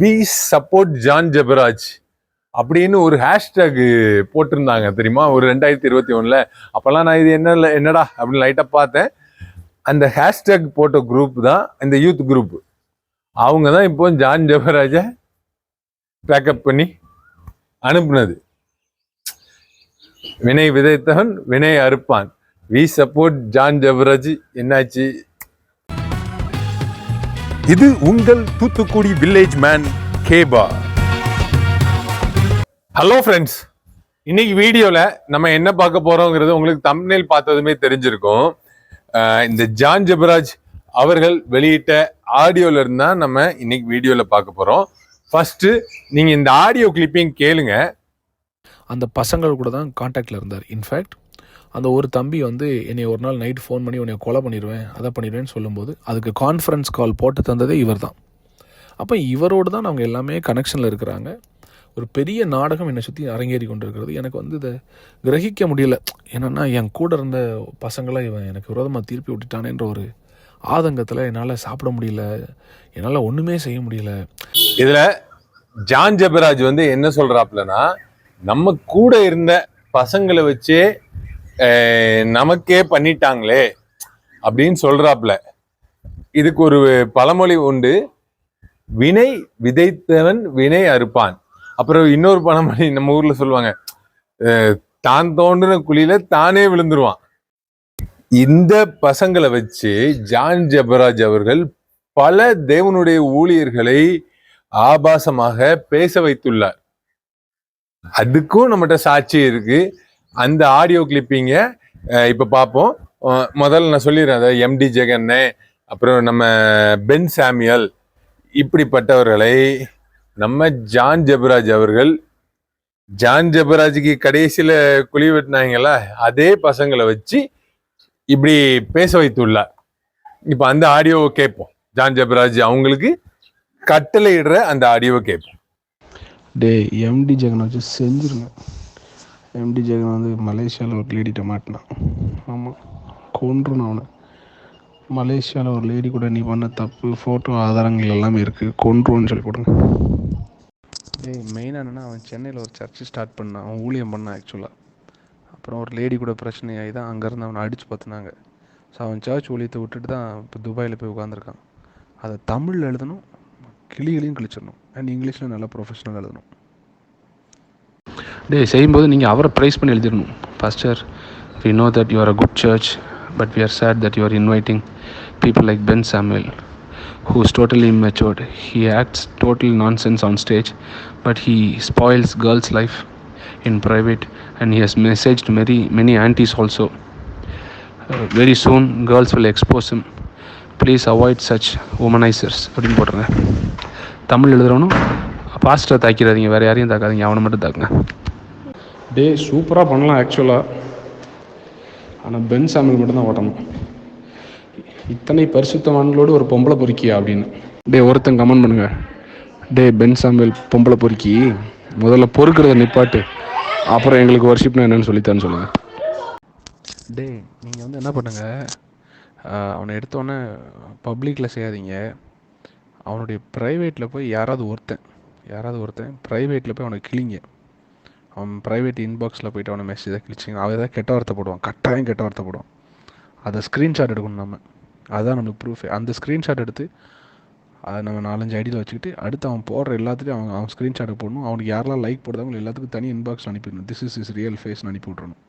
We support John Jebaraj அப்படின்னு ஒரு hashtag போட்டிருந்தாங்க தெரியுமா? ஒரு ரெண்டாயிரத்தி இருபத்தி ஒன்றில் அப்போல்லாம் நான் இது என்ன என்னடா அப்படின்னு லைட்டாக பார்த்தேன். அந்த ஹேஷ்டேக் போட்ட குரூப் தான் இந்த யூத் குரூப் அவங்க தான் இப்போ ஜான் ஜபராஜை பேக்கப் பண்ணி அனுப்புனது. வினை விதைத்தவன் வினை அறுப்பான். வி சப்போர்ட் ஜான் ஜபராஜ் என்னாச்சு? இது உங்கள் தூத்துக்குடி வில்லேஜ் மேன் கேபா ஹலோ ஃப்ரெண்ட்ஸ் இன்னைக்கு வீடியோல நம்ம என்ன பார்க்க போறோங்கிறது உங்களுக்கு தம்ப்நெயில் பார்த்ததுமே தெரிஞ்சிருக்கும். இந்த ஜான் ஜெபராஜ் அவர்கள் வெளியிட்ட ஆடியோல இருந்தா நம்ம இன்னைக்கு வீடியோல பார்க்க போறோம். ஃபர்ஸ்ட் நீங்க இந்த ஆடியோ கிளிப்பிங் கேளுங்க. அந்த பசங்கள் கூட தான் காண்டாக்டில் இருந்தார். இன்ஃபேக்ட் அந்த ஒரு தம்பி வந்து என்னை ஒரு நாள் நைட் ஃபோன் பண்ணி உன்னை கொலை பண்ணிடுவேன் அதை பண்ணிடுவேன்னு சொல்லும்போது அதுக்கு கான்ஃபரன்ஸ் கால் போட்டு தந்ததே இவர் தான் அப்போ இவரோடு தான் அவங்க எல்லாமே கனெக்ஷனில் இருக்கிறாங்க. ஒரு பெரிய நாடகம் என்னை சுற்றி அரங்கேறி கொண்டு இருக்கிறது எனக்கு வந்து இதை கிரகிக்க முடியல. என்னென்னா என் கூட இருந்த பசங்களை இவன் எனக்கு விரோதமாக திருப்பி விட்டுட்டானேன்ற ஒரு ஆதங்கத்தில் என்னால் சாப்பிட முடியல. என்னால் ஒன்றுமே செய்ய முடியல. இதில் ஜான் ஜபராஜ் வந்து என்ன சொல்கிறாப்புலன்னா நம்ம கூட இருந்த பசங்களை வச்சே நமக்கே பண்ணிட்டாங்களே அப்படின்னு சொல்றாப்ல. இதுக்கு ஒரு பழமொழி உண்டு. வினை விதைத்தவன் வினை அறுப்பான். அப்புறம் இன்னொரு பழமொழி நம்ம ஊர்ல சொல்லுவாங்க. அஹ், தான் தோண்டின குழியில தானே விழுந்துருவான். இந்த பசங்களை வச்சு ஜான் ஜபராஜ் அவர்கள் பல தேவனுடைய ஊழியர்களை ஆபாசமாக பேச வைத்துள்ளார். அதுக்கும் நம்மகிட்ட சாட்சி இருக்கு. அந்த ஆடியோ கிளிப்பிங்கை இப்போ பார்ப்போம் முதல்ல நான் சொல்லிடுறேன் அதாவது எம்டி ஜெகன்னு அப்புறம் நம்ம பென் சாமியல் இப்படிப்பட்டவர்களை நம்ம ஜான் ஜெபராஜ் அவர்கள் ஜான் ஜெபராஜுக்கு கடைசியில் குழி வெட்டினாங்கல்ல அதே பசங்களை வச்சு இப்படி பேச வைத்துள்ளார். இப்போ அந்த ஆடியோவை கேட்போம். ஜான் ஜெபராஜ் அவங்களுக்கு கட்டளையிடுற அந்த ஆடியோவை கேட்போம். டே எம்டி ஜெகன் வச்சு செஞ்சிருங்க. எம்டி ஜெகன் வந்து மலேசியாவில் ஒரு லேடி மாட்டினான். ஆமாம் கொன்றுணும் அவனை. மலேசியாவில் ஒரு லேடி கூட நீ பண்ண தப்பு ஃபோட்டோ ஆதாரங்கள் எல்லாமே இருக்குது கொன்றுன்னு சொல்லி கொடுங்க டேய் மெயினாக என்னென்னா அவன் சென்னையில் ஒரு சர்ச்சு ஸ்டார்ட் பண்ணான். அவன் ஊழியம் பண்ணான் ஆக்சுவலாக அப்புறம் ஒரு லேடி கூட பிரச்சனையாகி தான் அங்கேருந்து அவனை அடித்து பார்த்துனாங்க ஸோ அவன் சர்ச் ஊழியத்தை விட்டுட்டு தான் இப்போ துபாயில் போய் உட்காந்துருக்கான் அதை தமிழில் எழுதணும் கிளிகளையும் கிழிச்சிடணும். அண்ட் இங்கிலீஷில் நல்லா ப்ரொஃபஷனல் எழுதணும். டே செய்யும்போது நீங்கள் அவரை ப்ரைஸ் பண்ணி எழுதிடணும் pastor we know that you are a good church but we are sad that you are inviting people like Ben Samuel who is totally immature. He acts total nonsense on stage, but he spoils girls' life in private, and he has messaged many many aunties also. Uh, very soon, girls will expose please avoid such womanisers அப்படின்னு போடுறேன் Tamil எழுதுகிறவனும் pastor தாக்கிடாதீங்க வேறு யாரையும் தாக்காதீங்க அவனை மட்டும் தாக்குங்க டே சூப்பராக பண்ணலாம் ஆக்சுவலாக ஆனால் பென் சாமியல் மட்டும்தான் ஓட்டணும். இத்தனை பரிசுத்தவான்களோடு ஒரு பொம்பளை பொறுக்கியா அப்படின்னு. டே ஒருத்தன் கமெண்ட் பண்ணுங்க. டே பென் சாமியல் பொம்பளை பொறுக்கி. முதல்ல பொறுக்கிறத நிப்பாட்டு. அப்புறம் எங்களுக்கு வர்ஷிப்னா என்னன்னு சொல்லித்தான்னு சொல்லுங்க. டே நீங்கள் வந்து என்ன பண்ணுங்கள் அவனை எடுத்தோடனே பப்ளிக்கில் செய்யாதீங்க. அவனுடைய ப்ரைவேட்டில் போய் யாராவது ஒருத்தன் யாராவது ஒருத்தன் ப்ரைவேட்டில் போய் அவனை கிளிங்க அவன் ப்ரைவேட் இன்பாக்ஸில் போய்ட்டு அவனை மெசேஜை கிழிச்சிங்க. அவன் ஏதாவது கெட்ட வார்த்தை போடுவான். கட்டாயம் கெட்ட வார்த்தை போடுவான். அதை ஸ்க்ரீன்ஷாட் எடுக்கணும் நம்ம. அதுதான் நம்மளுக்கு ப்ரூஃப் அந்த ஸ்க்ரீன்ஷாட் எடுத்து அதை நம்ம நாலஞ்சு ஐடியில் வச்சுக்கிட்டு அடுத்து அவன் போடுற எல்லாத்துலேயும் அவன் அவன் ஸ்க்ரீன்ஷாட் போடணும். அவனுக்கு யாரெல்லாம் லைக் போடுறாங்களோ எல்லாத்துக்கும் தனி இன்பாக்ஸ் அனுப்பிடணும். திஸ் இஸ் இஸ் ரியல் ஃபேஸ்னு அனுப்பி விட்றணும்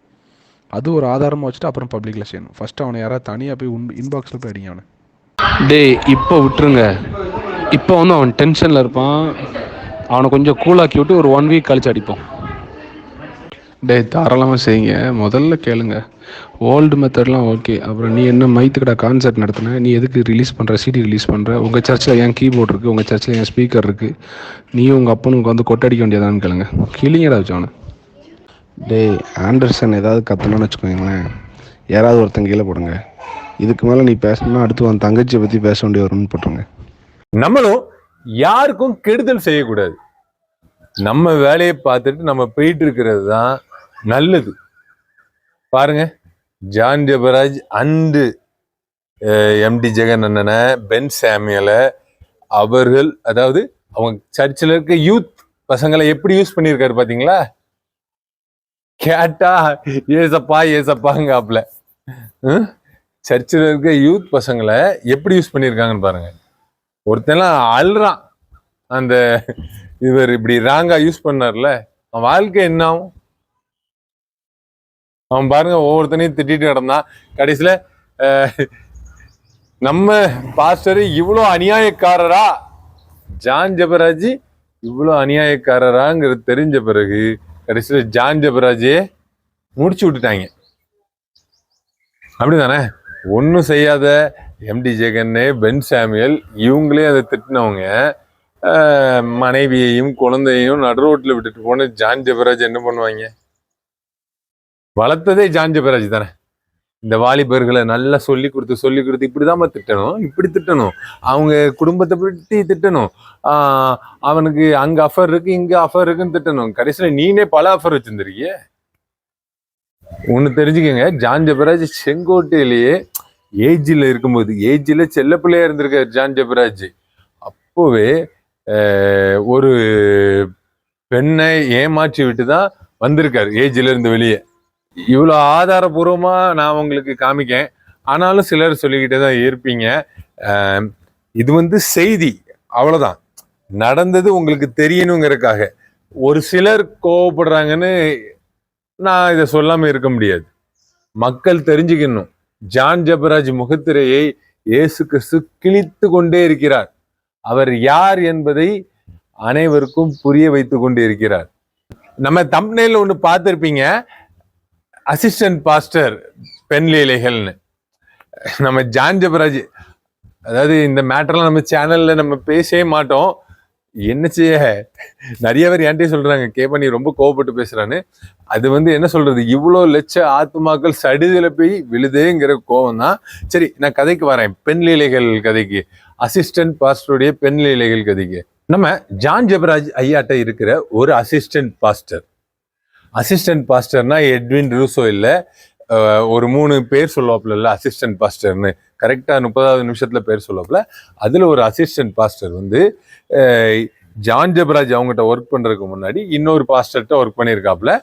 அது ஒரு ஆதாரமாக வச்சுட்டு அப்புறம் பப்ளிக்கில் செய்யணும். ஃபஸ்ட்டு அவனை யாராவது தனியாக போய் உன் இன்பாக்ஸில் போய் அடிங்க அவனை. டே இப்போ விட்டுருங்க. இப்போ வந்து அவன் டென்ஷனில் இருப்பான். அவனை கொஞ்சம் கூலாக்கி விட்டு ஒரு ஒன் வீக் கழிச்சு அடிப்போம் டே தாராளமாக செய்யுங்க. முதல்ல கேளுங்க. ஓல்டு மெத்தட்லாம் ஓகே அப்புறம் நீ என்ன மைத்துக்கடா கான்சர்ட் நடத்தின? நீ எதுக்கு ரிலீஸ் பண்ணுற சிடி ரிலீஸ் பண்ணுற உங்கள் சர்ச்சில் ஏன் கீபோர்ட் இருக்குது உங்கள் சர்ச்சில் ஏன் ஸ்பீக்கர் இருக்குது நீ உங்கள் அப்பனுக்கு வந்து கொட்டடிக்க வேண்டியதான்னு கேளுங்க. கிளிங்கடா வச்சவனு டேய் ஆண்டர்சன் ஏதாவது கத்தணும்னு வச்சுக்கோங்களேன். யாராவது ஒருத்தங்க கீழே போடுங்க. இதுக்கு மேலே நீ பேசணும்னா அடுத்து உன் தங்கச்சியை பற்றி பேச வேண்டிய வரும்னு போட்டுருங்க. நம்மளும் யாருக்கும் கெடுதல் செய்யக்கூடாது. நம்ம வேலையை பார்த்துட்டு நம்ம போயிட்டு இருக்கிறது தான் நல்லது. பாருங்க John Jabaraj and MD Jegan அண்ணனை பென் சாமியலை அவர்கள் அதாவது அவங்க சர்ச்சில் இருக்க யூத் பசங்களை எப்படி யூஸ் பண்ணியிருக்காரு பாத்தீங்களா? கேட்டா ஏசப்பா ஏசப்பாங்காப்ல. சர்ச்சில் இருக்க யூத் பசங்களை எப்படி யூஸ் பண்ணியிருக்காங்கன்னு பாருங்க. ஒருத்தெல்லாம் அழுறான் அந்த இவர் இப்படி ராங்கா யூஸ் பண்ணார்ல. அவன் வாழ்க்கை என்ன ஆகும்? அவன் பாருங்க ஒவ்வொருத்தனையும் திட்டிட்டு கிடந்தான். கடைசியில நம்ம பாஸ்டர் இவ்வளோ அநியாயக்காரரா? ஜான் ஜபராஜ் இவ்வளோ அநியாயக்காரராங்கிறது தெரிஞ்ச பிறகு கடைசியில ஜான் ஜபராஜே முடிச்சு விட்டுட்டாங்க. அப்படிதானே? ஒன்றும் செய்யாத எம்டி ஜெகன்னு பென் சாமியல் இவங்களே அதை திட்டினவங்க மனைவியையும் குழந்தையையும் நடு ரோட்டில் விட்டுட்டு போன ஜான் ஜபராஜ் என்ன பண்ணுவாங்க? வளர்த்ததே ஜான் ஜெபராஜ் தானே. இந்த வாலிபர்களை நல்லா சொல்லி கொடுத்து சொல்லி கொடுத்து இப்படிதாம்மா திட்டணும் இப்படி திட்டணும். அவங்க குடும்பத்தை பற்றி திட்டணும். ஆஹ், அவனுக்கு அங்க அஃபர் இருக்கு இங்க அஃபர் இருக்குன்னு திட்டணும். கடைசியில நீனே பல அஃபர் வச்சிருந்திருக்கிய. ஒண்ணு தெரிஞ்சுக்கோங்க ஜான் ஜெபராஜ் செங்கோட்டையிலேயே ஏஜில் இருக்கும்போது ஏஜில் செல்ல பிள்ளையா இருந்திருக்காரு ஜான் ஜபராஜ் அப்போவே ஆஹ், ஒரு பெண்ணை ஏமாற்றி விட்டு தான் வந்திருக்காரு ஏஜில் இருந்து வெளியே. இவ்வளோ ஆதாரபூர்வமாக நான் உங்களுக்கு காமிக்கேன். ஆனாலும் சிலர் சொல்லிக்கிட்டே தான் இருப்பீங்க. இது வந்து செய்தி. அவ்வளோதான் நடந்தது உங்களுக்கு தெரியணுங்கிறதுக்காக. ஒரு சிலர் கோவப்படுறாங்கன்னு நான் இதை சொல்லாமல் இருக்க முடியாது. மக்கள் தெரிஞ்சுக்கணும். ஜான் ஜபராஜ் முகத்திரையை இயேசு கிறிஸ்து கிழித்து கொண்டே இருக்கிறார். அவர் யார் என்பதை அனைவருக்கும் புரிய வைத்து கொண்டே இருக்கிறார் நம்ம தம்ப்நெயில்ல ஒன்று பார்த்துருப்பீங்க. அசிஸ்டன்ட் பாஸ்டர் பெண் லீலைகள்னு நம்ம ஜான் ஜபராஜ் அதாவது இந்த மேட்டர்லாம் நம்ம சேனலில் நம்ம பேசவே மாட்டோம். என்ன செய்ய? நிறைய பேர் என்கிட்டயே சொல்கிறாங்க கே பண்ணி ரொம்ப கோவப்பட்டு பேசுகிறான்னு அது வந்து என்ன சொல்கிறது இவ்வளோ லட்ச ஆத்மாக்கள் சடுதியில் போய் விழுதேங்கிற கோவம் தான் சரி நான் கதைக்கு வரேன். பெண் லீலைகள் கதைக்கு. அசிஸ்டன்ட் பாஸ்டருடைய பெண் லீலைகள் கதைக்கு. நம்ம ஜான் ஜெபராஜ் ஐயாட்ட இருக்கிற ஒரு அசிஸ்டன்ட் பாஸ்டர் அசிஸ்டன்ட் பாஸ்டர்னா எட்வின் ரூசோ இல்லை. ஒரு மூணு பேர் சொல்லுவாப்புல அசிஸ்டன்ட் பாஸ்டர்னு கரெக்டாக முப்பதாவது நிமிஷத்தில் பேர் சொல்லுவாப்புல. அதில் ஒரு அசிஸ்டன்ட் பாஸ்டர் வந்து ஜான் ஜபராஜ் அவங்ககிட்ட ஒர்க் பண்ணுறதுக்கு முன்னாடி இன்னொரு பாஸ்டர்கிட்ட ஒர்க் பண்ணியிருக்காப்புல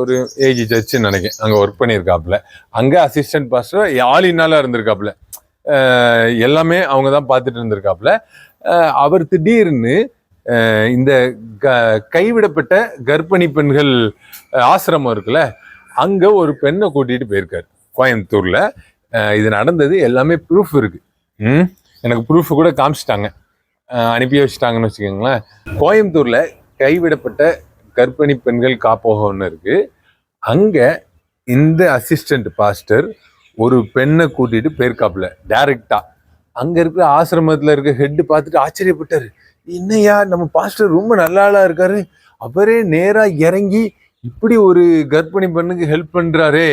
ஒரு ஏஜி சர்ச்சுன்னு நினைக்கிறேன். அங்கே ஒர்க் பண்ணியிருக்காப்புல அங்கே அசிஸ்டன்ட் பாஸ்டர் ஆளினால இருந்திருக்காப்புல. எல்லாமே அவங்க தான் பார்த்துட்டு இருந்திருக்காப்புல. அவர் திடீர்னு இந்த க- கைவிடப்பட்ட கர்ப்பிணி பெண்கள் ஆசிரமம் இருக்குல்ல அங்கே ஒரு பெண்ணை கூட்டிகிட்டு போயிருக்காரு கோயம்புத்தூரில். இது நடந்தது எல்லாமே ப்ரூஃப் இருக்குது ம்? எனக்கு ப்ரூஃப் கூட காமிச்சிட்டாங்க. அனுப்பி வச்சுட்டாங்கன்னு வச்சுக்கோங்களேன். கோயம்புத்தூரில் கைவிடப்பட்ட கர்ப்பிணி பெண்கள் காப்போகோன்னு இருக்குது அங்கே இந்த அசிஸ்டண்ட் பாஸ்டர் ஒரு பெண்ணை கூட்டிகிட்டு போயிருக்காப்புல டேரெக்டாக அங்கே இருக்கிற ஆசிரமத்தில் இருக்க ஹெட்டு பார்த்துட்டு ஆச்சரியப்பட்டார். என்னையா நம்ம பாஸ்டர் ரொம்ப நல்ல ஆளா இருக்காரு. அவரே நேராக இறங்கி இப்படி ஒரு கர்ப்பிணி பெண்ணுக்கு ஹெல்ப் பண்ணுறாரே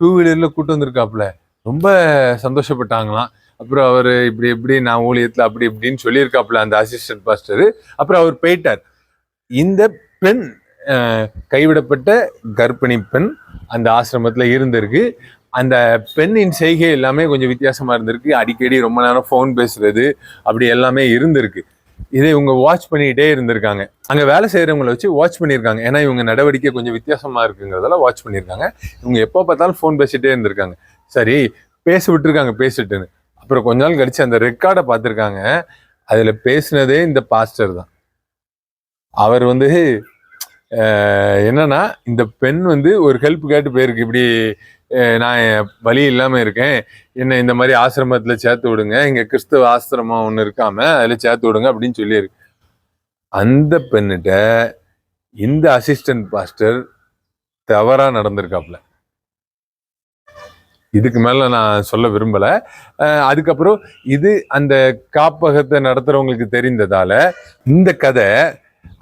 டூ வீலரில் கூட்டு வந்திருக்காப்புல. ரொம்ப சந்தோஷப்பட்டாங்களாம். அப்புறம் அவர் இப்படி இப்படி நான் ஊழியத்தில் அப்படி இப்படின்னு சொல்லியிருக்காப்புல அந்த அசிஸ்டன்ட் பாஸ்டர் அப்புறம் அவர் போயிட்டார். இந்த பெண் கைவிடப்பட்ட கர்ப்பிணி பெண் அந்த ஆசிரமத்தில் இருந்திருக்கு. அந்த பெண்ணின் செய்கை எல்லாமே கொஞ்சம் வித்தியாசமாக இருந்திருக்கு. அடிக்கடி ரொம்ப நேரம் ஃபோன் பேசுறது அப்படி எல்லாமே இருந்திருக்கு. இதை இவங்க வாட்ச் பண்ணிகிட்டே இருந்திருக்காங்க. அங்கே வேலை செய்கிறவங்களை வச்சு வாட்ச் பண்ணியிருக்காங்க. ஏன்னா இவங்க நடவடிக்கை கொஞ்சம் வித்தியாசமாக இருக்குங்கிறதால வாட்ச் பண்ணியிருக்காங்க. இவங்க எப்போ பார்த்தாலும் ஃபோன் பேசிகிட்டே இருந்திருக்காங்க. சரி பேச விட்டுருக்காங்க பேசிட்டுன்னு. அப்புறம் கொஞ்ச நாள் கழிச்சு அந்த ரெக்கார்டை பார்த்துருக்காங்க. அதில் பேசினதே இந்த பாஸ்டர் தான். அவர் வந்து என்னன்னா இந்த பெண் வந்து ஒரு ஹெல்ப் கேட்டு போயிருக்கு. இப்படி நான் வழி இல்லாமல் இருக்கேன். என்னை இந்த மாதிரி ஆசிரமத்தில் சேர்த்து விடுங்க. இங்கே கிறிஸ்தவ ஆசிரமம் ஒன்று இருக்காமல் அதில் சேர்த்து விடுங்க அப்படின்னு சொல்லியிருக்கு. அந்த பெண்ணிட்ட இந்த அசிஸ்டன்ட் பாஸ்டர் தவறாக நடந்திருக்காப்புல. இதுக்கு மேலே நான் சொல்ல விரும்பலை. அதுக்கப்புறம் இது அந்த காப்பகத்தை நடத்துகிறவங்களுக்கு தெரிந்ததால் இந்த கதை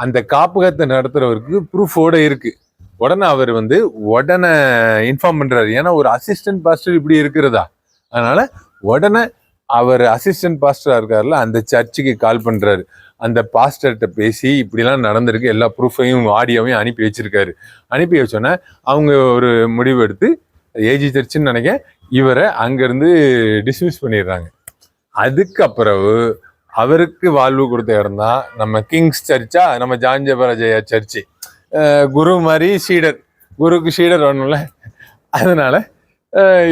அந்த காப்பகத்தை நடத்துகிறவருக்கு ப்ரூஃபோட இருக்குது உடனே அவர் வந்து உடனே இன்ஃபார்ம் பண்ணுறாரு ஏன்னா ஒரு அசிஸ்டன்ட் பாஸ்டர் இப்படி இருக்கிறதா? அதனால் உடனே அவர் அசிஸ்டன்ட் பாஸ்டராக இருக்கார்ல அந்த சர்ச்சுக்கு கால் பண்ணுறாரு அந்த பாஸ்டர்கிட்ட பேசி இப்படிலாம் நடந்திருக்கு. எல்லா ப்ரூஃபையும் ஆடியோவையும் அனுப்பி வச்சிருக்காரு. அனுப்பி வச்சோன்னே அவங்க ஒரு முடிவு எடுத்து ஏஜி சர்ச்சுன்னு நினைக்க இவரை அங்கேருந்து டிஸ்மிஸ் பண்ணிடுறாங்க. அதுக்கப்புறம் அவருக்கு வாழ்வு கொடுத்த இடம் தான் நம்ம கிங்ஸ் சர்ச்சா நம்ம ஜாஞ்சபராஜயா சர்ச்சு குரு மாதிரி சீடர். குருக்கு சீடர் வரணும்ல. அதனால்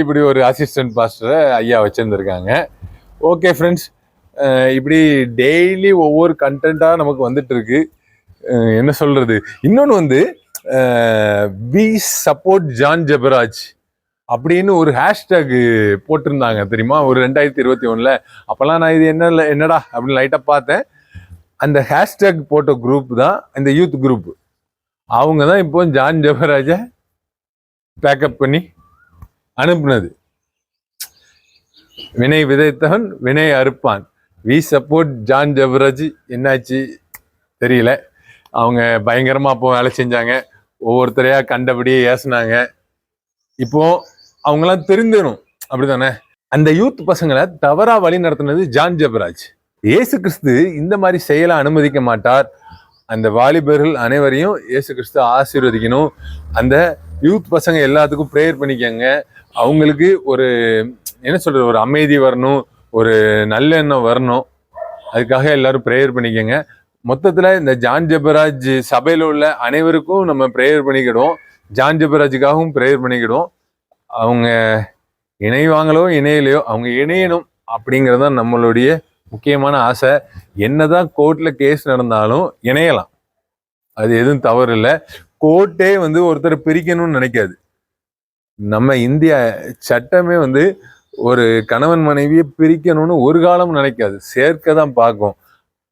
இப்படி ஒரு அசிஸ்டன்ட் பாஸ்டரை ஐயா வச்சுருந்துருக்காங்க. ஓகே ஃப்ரெண்ட்ஸ் இப்படி டெய்லி ஒவ்வொரு கண்டென்ட்டாக நமக்கு வந்துட்டுருக்கு. என்ன சொல்கிறது இன்னொன்று வந்து வி சப்போர்ட் ஜான் ஜெபராஜ் அப்படின்னு ஒரு ஹேஷ்டேக் போட்டிருந்தாங்க தெரியுமா? ஒரு ரெண்டாயிரத்தி இருபத்தி ஒன்றில் அப்போல்லாம் நான் இது என்ன என்னடா? அப்படின்னு லைட்டாக பார்த்தேன். அந்த ஹேஷ்டேக் போட்ட குரூப் தான் இந்த யூத் குரூப் அவங்க தான் இப்போ ஜான் ஜெபராஜை பேக்கப் பண்ணி அனுப்புனது. வினை விதைத்தவன் வினை அறுப்பான். வி சப்போர்ட் ஜான் ஜெபராஜ் என்னாச்சு? தெரியல. அவங்க பயங்கரமாக அப்போ வேலை செஞ்சாங்க. ஒவ்வொருத்தரையாக கண்டபடியே ஏசுனாங்க. இப்போ அவங்களாம் திருந்தணும் அப்படிதானே அந்த யூத் பசங்களை தவறாக வழி நடத்தினது ஜான் ஜபராஜ் இயேசு கிறிஸ்து இந்த மாதிரி செயலை அனுமதிக்க மாட்டார். அந்த வாலிபர்கள் அனைவரையும் இயேசு கிறிஸ்து ஆசீர்வதிக்கணும். அந்த யூத் பசங்க எல்லாத்துக்கும் ப்ரேயர் பண்ணிக்கங்க. அவங்களுக்கு ஒரு என்ன சொல்கிறது ஒரு அமைதி வரணும் ஒரு நல்லெண்ணம் வரணும். அதுக்காக எல்லாரும் ப்ரேயர் பண்ணிக்கங்க. மொத்தத்தில் இந்த ஜான் ஜபராஜ் சபையில் உள்ள அனைவருக்கும் நம்ம ப்ரேயர் பண்ணிக்கிடுவோம். ஜான் ஜபராஜுக்காகவும் ப்ரேயர் பண்ணிக்கிடுவோம். அவங்க இணைவாங்களோ இணையலையோ அவங்க இணையணும் அப்படிங்கிறது தான் நம்மளுடைய முக்கியமான ஆசை. என்னதான் கோர்ட்ல கேஸ் நடந்தாலும் இணையலாம். அது எதுவும் தவறு இல்லை. கோர்ட்டே வந்து ஒருத்தரை பிரிக்கணும்னு நினைக்காது. நம்ம இந்திய சட்டமே வந்து ஒரு கணவன் மனைவியை பிரிக்கணும்னு ஒரு காலம் நினைக்காது. சேர்க்க தான் பார்க்கும்.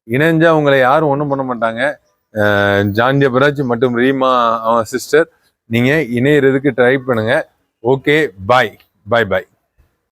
இணைஞ்சா அவங்களை யாரும் ஒன்றும் பண்ண மாட்டாங்க. அஹ் ஜான் ஜெபராஜ் மற்றும் ரீமா அவன் சிஸ்டர் நீங்கள் இணையறதுக்கு ட்ரை பண்ணுங்க. ஓகே பாய் பாய் பாய்